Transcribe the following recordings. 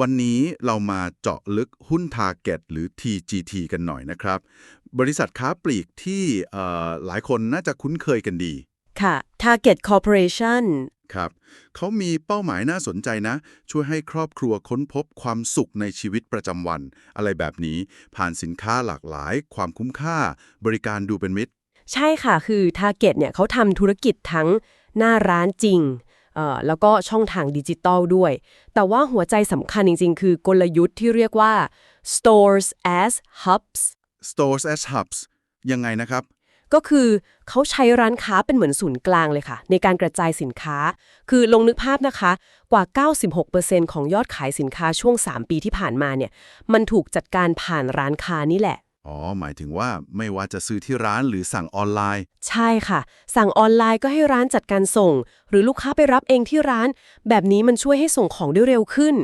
วันนี้เรามาเจาะลึกหุ้น Target หรือ TGT กันหน่อยนะครับ บริษัทค้าปลีกที่เอ่อหลายคนน่าจะคุ้นเคยกันดี ค่ะ Target Corporation ครับเขามีเป้าหมายน่าสนใจนะ ช่วยให้ครอบครัวค้นพบความสุขในชีวิตประจำวัน อะไรแบบนี้ผ่านสินค้าหลากหลาย ความคุ้มค่า บริการดูเป็นมิตร ใช่ค่ะคือ Target เนี่ยเขาทำธุรกิจทั้งหน้าร้านจริงเอ่อ แล้วก็ช่องทางดิจิตอลด้วย แต่ว่าหัวใจสำคัญจริง ๆ คือกลยุทธ์ที่เรียกว่า stores as hubs Stores as Hubs ยังไงนะครับ ก็คือเขาใช้ร้านค้าเป็นเหมือนศูนย์กลางเลยค่ะ ในการกระจายสินค้า คือลงนึกภาพนะคะ กว่า 96%ของยอดขายสินค้าช่วง 3 ปีที่ผ่านมาเนี่ย มันถูกจัดการผ่านร้านค้านี่แหละ อ๋อ หมายถึงว่าไม่ว่าจะซื้อที่ร้านหรือสั่งออนไลน์ ใช่ค่ะ สั่งออนไลน์ก็ให้ร้านจัดการส่ง หรือลูกค้าไปรับเองที่ร้าน แบบนี้มันช่วยให้ส่งของได้เร็วขึ้น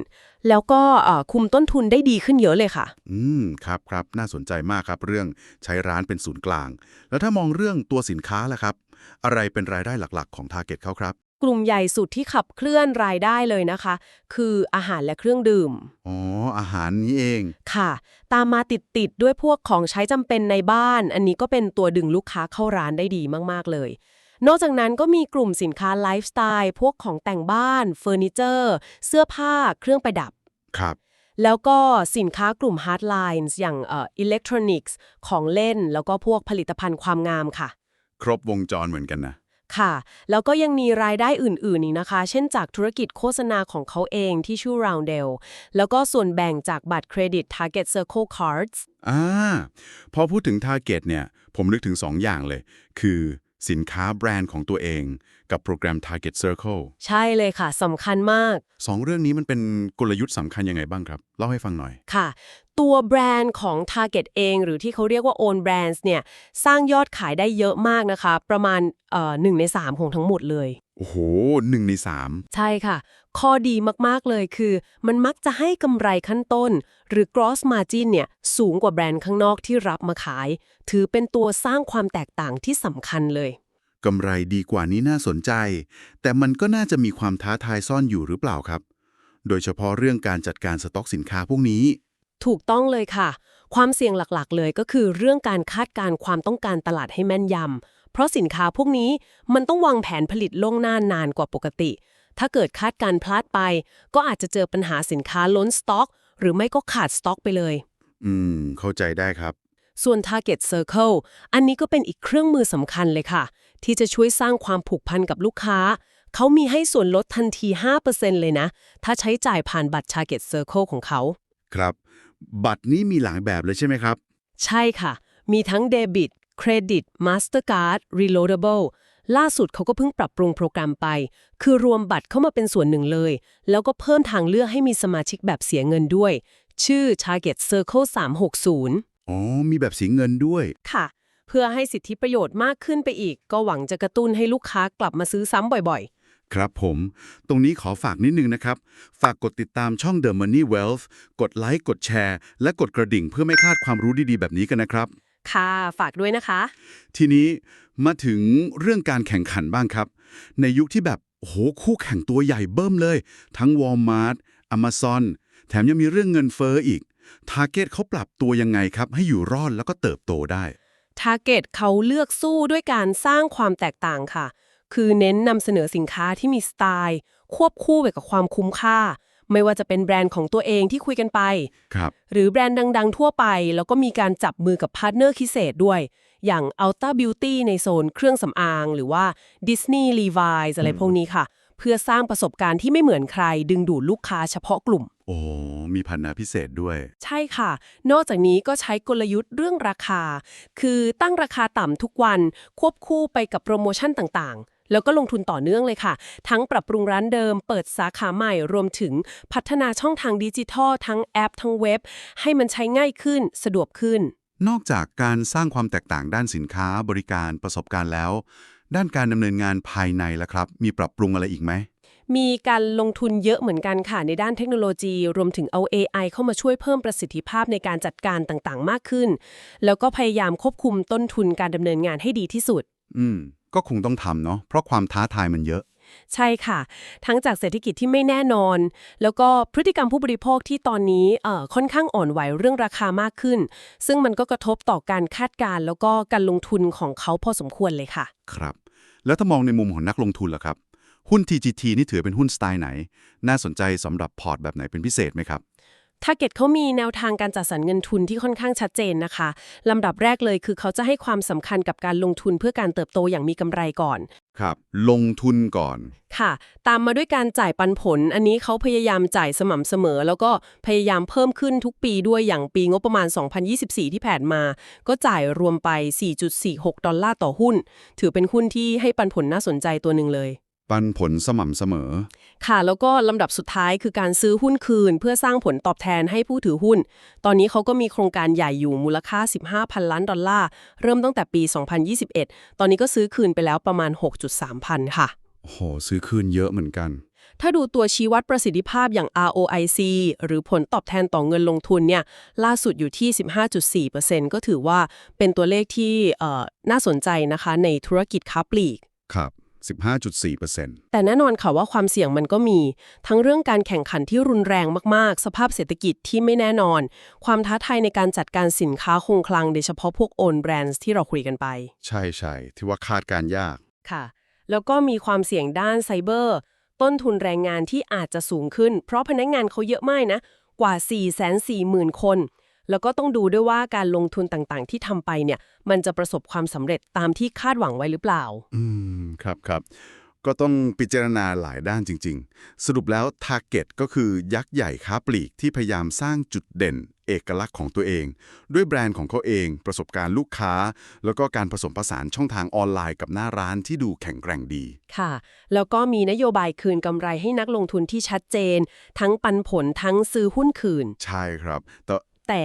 แล้วก็เอ่อคุมต้นทุนได้ดีขึ้นเยอะเลยค่ะ อืม ครับครับน่าสนใจมากครับ เรื่องใช้ร้านเป็นศูนย์กลาง แล้วถ้ามองเรื่องตัวสินค้าล่ะครับ อะไรเป็นรายได้หลักๆ ของ Target เขาครับ กลุ่มใหญ่สุดที่ขับเคลื่อนรายได้เลยนะคะ คืออาหารและเครื่องดื่ม อ๋อ อาหารนี้เอง ค่ะ ตามมาติดติดๆด้วยพวกของใช้จำเป็นในบ้าน อันนี้ก็เป็นตัวดึงลูกค้าเข้าร้านได้ดีมาก ๆ เลย นอกจากนั้นก็มีกลุ่มสินค้าไลฟ์สไตล์ พวกของแต่งบ้านเฟอร์นิเจอร์ เสื้อผ้า เครื่องประดับ ครับ แล้วก็สินค้ากลุ่ม hard lines อย่างเอ่ออิเล็กทรอนิกส์ ของเล่น แล้วก็พวกผลิตภัณฑ์ความงามค่ะ ครบวงจรเหมือนกันนะ ค่ะ แล้วก็ยังมีรายได้อื่นๆอีกนะคะ เช่นจากธุรกิจโฆษณาของเขาเองที่ชื่อ Roundel แล้วก็ส่วนแบ่งจากบัตรเครดิต Target Circle Cards อ่าพอพูดถึง Target เนี่ย ผมนึกถึง 2 อย่างเลย คือ สินค้าแบรนด์ของตัวเอง กับโปรแกรม Target Circle ใช่เลยค่ะสำคัญมาก สองเรื่องนี้มันเป็นกลยุทธ์สำคัญยังไงบ้างครับ เล่าให้ฟังหน่อย ค่ะ ตัวแบรนด์ของ Target เอง หรือที่เขาเรียกว่า Own Brands เนี่ย สร้างยอดขายได้เยอะมากนะคะ ประมาณเอ่อหนึ่งใน 3 ของทั้งหมดเลย โอ้โหหนึ่งในสามใช่ค่ะ ข้อดีมาก ๆ เลยคือ มันมักจะให้กำไรขั้นต้น หรือ gross margin เนี่ย สูงกว่าแบรนด์ข้างนอกที่รับมาขาย ถือเป็นตัวสร้างความแตกต่างที่สำคัญเลยกำไรดีกว่านี้น่าสนใจ แต่มันก็น่าจะมีความท้าทายซ่อนอยู่หรือเปล่าครับ โดยเฉพาะเรื่องการจัดการสต็อกสินค้าพวกนี้ ถูกต้องเลยค่ะ ความเสี่ยงหลักๆ เลยก็คือเรื่องการคาดการณ์ความต้องการตลาดให้แม่นยำ เพราะสินค้าพวกนี้มันต้องวางแผนผลิตล่วงหน้านานกว่าปกติ ถ้าเกิดคาดการณ์พลาดไป ก็อาจจะเจอปัญหาสินค้าล้นสต็อก หรือไม่ก็ขาดสต็อกไปเลย อืม เข้าใจได้ครับ ส่วน Target Circle อันนี้ก็เป็นอีกเครื่องมือสำคัญเลยค่ะ ที่จะช่วยสร้างความผูกพันกับลูกค้า เขามีให้ส่วนลดทันที 5%เลยนะ ถ้าใช้จ่ายผ่านบัตร Target Circle ของเขา ครับ บัตรนี้มีหลายแบบเลยใช่ไหมครับ ใช่ค่ะ มีทั้งเดบิต เครดิต Mastercard Reloadable ล่าสุดเขาก็เพิ่งปรับปรุงโปรแกรมไป คือรวมบัตรเข้ามาเป็นส่วนหนึ่งเลย แล้วก็เพิ่มทางเลือกให้มีสมาชิกแบบเสียเงินด้วย ชื่อ Target Circle 360 อ๋อ มีแบบสีเงินด้วย ค่ะ เพื่อให้สิทธิประโยชน์มากขึ้นไปอีก ก็หวังจะกระตุ้นให้ลูกค้ากลับมาซื้อซ้ำบ่อยครับผม ตรงนี้ขอฝากนิดนึงนะครับ ฝากกดติดตามช่อง The Money Wealth กดไลค์ กดแชร์ และกดกระดิ่งเพื่อไม่พลาดความรู้ดีๆ แบบนี้กันนะครับๆ ค่ะฝากด้วยนะคะ ทีนี้มาถึงเรื่องการแข่งขันบ้างครับ ในยุคที่แบบโอ้โหคู่แข่งตัวใหญ่เบิ่มเลย ทั้ง Walmart Amazon แถมยังมีเรื่องเงินเฟ้ออีก Target เขาปรับตัวยังไงครับ ให้อยู่รอดแล้วก็เติบโตได้ Target เขาเลือกสู้ด้วยการสร้างความแตกต่างค่ะ คือเน้นนำเสนอสินค้าที่มีสไตล์ ควบคู่ไปกับความคุ้มค่า ไม่ว่าจะเป็นแบรนด์ของตัวเองที่คุยกันไป ครับ หรือแบรนด์ดัง ๆ ทั่วไป แล้วก็มีการจับมือกับพาร์ทเนอร์พิเศษด้วย อย่าง Ulta Beauty ในโซนเครื่องสำอาง หรือว่า Disney Levi's อะไรพวกนี้ค่ะ เพื่อสร้างประสบการณ์ที่ไม่เหมือนใคร ดึงดูดลูกค้าเฉพาะกลุ่ม โอ้มีพันนาพิเศษด้วย ใช่ค่ะ นอกจากนี้ก็ใช้กลยุทธ์เรื่องราคา คือตั้งราคาต่ำทุกวันควบคู่ไปกับโปรโมชั่นต่างๆ แล้วก็ลงทุนต่อเนื่องเลยค่ะ ทั้งปรับปรุงร้านเดิม เปิดสาขาใหม่ รวมถึงพัฒนาช่องทางดิจิทัล ทั้งแอป ทั้งเว็บ ให้มันใช้ง่ายขึ้น สะดวกขึ้น นอกจากการสร้างความแตกต่างด้านสินค้า บริการประสบการณ์แล้ว ด้านการดำเนินงานภายในล่ะครับ มีปรับปรุงอะไรอีกไหมมีการลงทุนเยอะเหมือนกันค่ะ ในด้านเทคโนโลยี รวมถึงเอา AI เข้ามาช่วยเพิ่มประสิทธิภาพในการจัดการต่างๆ มากขึ้น แล้วก็พยายามควบคุมต้นทุนการดำเนินงานให้ดีที่สุด อืม ก็คงต้องทำเนาะเพราะความท้าทายมันเยอะ ใช่ค่ะ ทั้งจากเศรษฐกิจที่ไม่แน่นอน แล้วก็พฤติกรรมผู้บริโภคที่ตอนนี้เอ่อค่อนข้างอ่อนไหวเรื่องราคามากขึ้น ซึ่งมันก็กระทบต่อการคาดการณ์แล้วก็การลงทุนของเขาพอสมควรเลยค่ะ ครับ แล้วถ้ามองในมุมของนักลงทุนล่ะครับ หุ้น TGT นี่ถือเป็นหุ้นสไตล์ไหน น่าสนใจสำหรับพอร์ตแบบไหนเป็นพิเศษไหมครับ t a r g e t เขามีแนวทางการจัดสรรเงินทุนที่ค่อนข้างชัดเจนนะคะลำดับแรกเลยคือเขาจะให้ความสำคัญกับการลงทุนเพื่อการเติบโตอย่างมีกำไรก่อน ครับ ลงทุนก่อน ค่ะ ตามมาด้วยการจ่ายปันผล อันนี้เขาพยายามจ่ายสม่ำเสมอ แล้วก็พยายามเพิ่มขึ้นทุกปีด้วยอย่างปีงบประมาณ 2024 ที่ผ่านมา ก็จ่ายรวมไป 4.46 ดอลลาร์ต่อหุ้น ถือเป็นหุ้นที่ให้ปันผลน่าสนใจตัวหนึ่งเลย ปันผลสม่ำเสมอ ค่ะ แล้วก็ลำดับสุดท้ายคือการซื้อหุ้นคืน เพื่อสร้างผลตอบแทนให้ผู้ถือหุ้น ตอนนี้เขาก็มีโครงการใหญ่อยู่มูลค่า 15,000 ล้านดอลลาร์ เริ่มตั้งแต่ปี 2021 ตอนนี้ก็ซื้อคืนไปแล้วประมาณ 6.3 พันค่ะโอ้โหซื้อคืนเยอะเหมือนกัน ถ้าดูตัวชี้วัดประสิทธิภาพอย่าง ROIC หรือผลตอบแทนต่อเงินลงทุนเนี่ย ล่าสุดอยู่ที่ 15.4%ก็ถือว่าเป็นตัวเลขที่เอ่อน่าสนใจนะคะในธุรกิจค้าปลีก ครับ 15.4%แต่แน่นอนค่ะว่าความเสี่ยงมันก็มี ทั้งเรื่องการแข่งขันที่รุนแรงมาก ๆ สภาพเศรษฐกิจที่ไม่แน่นอน ความท้าทายในการจัดการสินค้าคงคลังโดยเฉพาะพวกโอนแบรนด์ที่เราคุยกันไป ใช่ใช่ที่ว่าคาดการณ์ยากค่ะ แล้วก็มีความเสี่ยงด้านไซเบอร์ ต้นทุนแรงงานที่อาจจะสูงขึ้น เพราะพนักงานเขาเยอะมากนะ กว่า 4 4 0 0 0 0 คน แล้วก็ต้องดูด้วยว่าการลงทุนต่างๆ ที่ทำไปเนี่ย มันจะประสบความสำเร็จตามที่คาดหวังไว้หรือเปล่า อืม ครับครับ ก็ต้องพิจารณาหลายด้านจริง ๆ สรุปแล้ว t a r g e t ก็คือยักษ์ใหญ่ค้าปลีกที่พยายามสร้างจุดเด่น เอกลักษณ์ของตัวเอง ด้วยแบรนด์ของเขาเอง ประสบการณ์ลูกค้า แล้วก็การผสมผสานช่องทางออนไลน์กับหน้าร้านที่ดูแข็งแกร่งดี ค่ะ แล้วก็มีนโยบายคืนกำไรให้นักลงทุนที่ชัดเจน ทั้งปันผลทั้งซื้อหุ้นคืน ใช่ครับแต่ แต่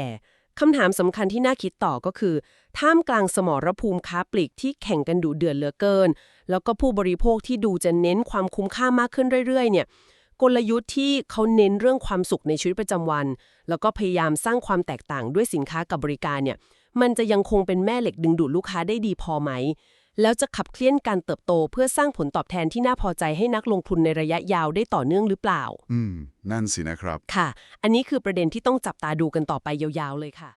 คำถามสำคัญที่น่าคิดต่อก็คือท่ามกลางสมรภูมิค้าปลีกที่แข่งกันดุเดือดเหลือเกิน แล้วก็ผู้บริโภคที่ดูจะเน้นความคุ้มค่ามากขึ้นเรื่อยๆ เนี่ยกลยุทธ์ที่เขาเน้นเรื่องความสุขในชีวิตประจำวัน แล้วก็พยายามสร้างความแตกต่างด้วยสินค้ากับบริการเนี่ยมันจะยังคงเป็นแม่เหล็กดึงดูดลูกค้าได้ดีพอไหม แล้วจะขับเคลื่อนการเติบโตเพื่อสร้างผลตอบแทนที่น่าพอใจให้นักลงทุนในระยะยาวได้ต่อเนื่องหรือเปล่า อืม นั่นสินะครับ ค่ะ อันนี้คือประเด็นที่ต้องจับตาดูกันต่อไปยาวๆเลยค่ะ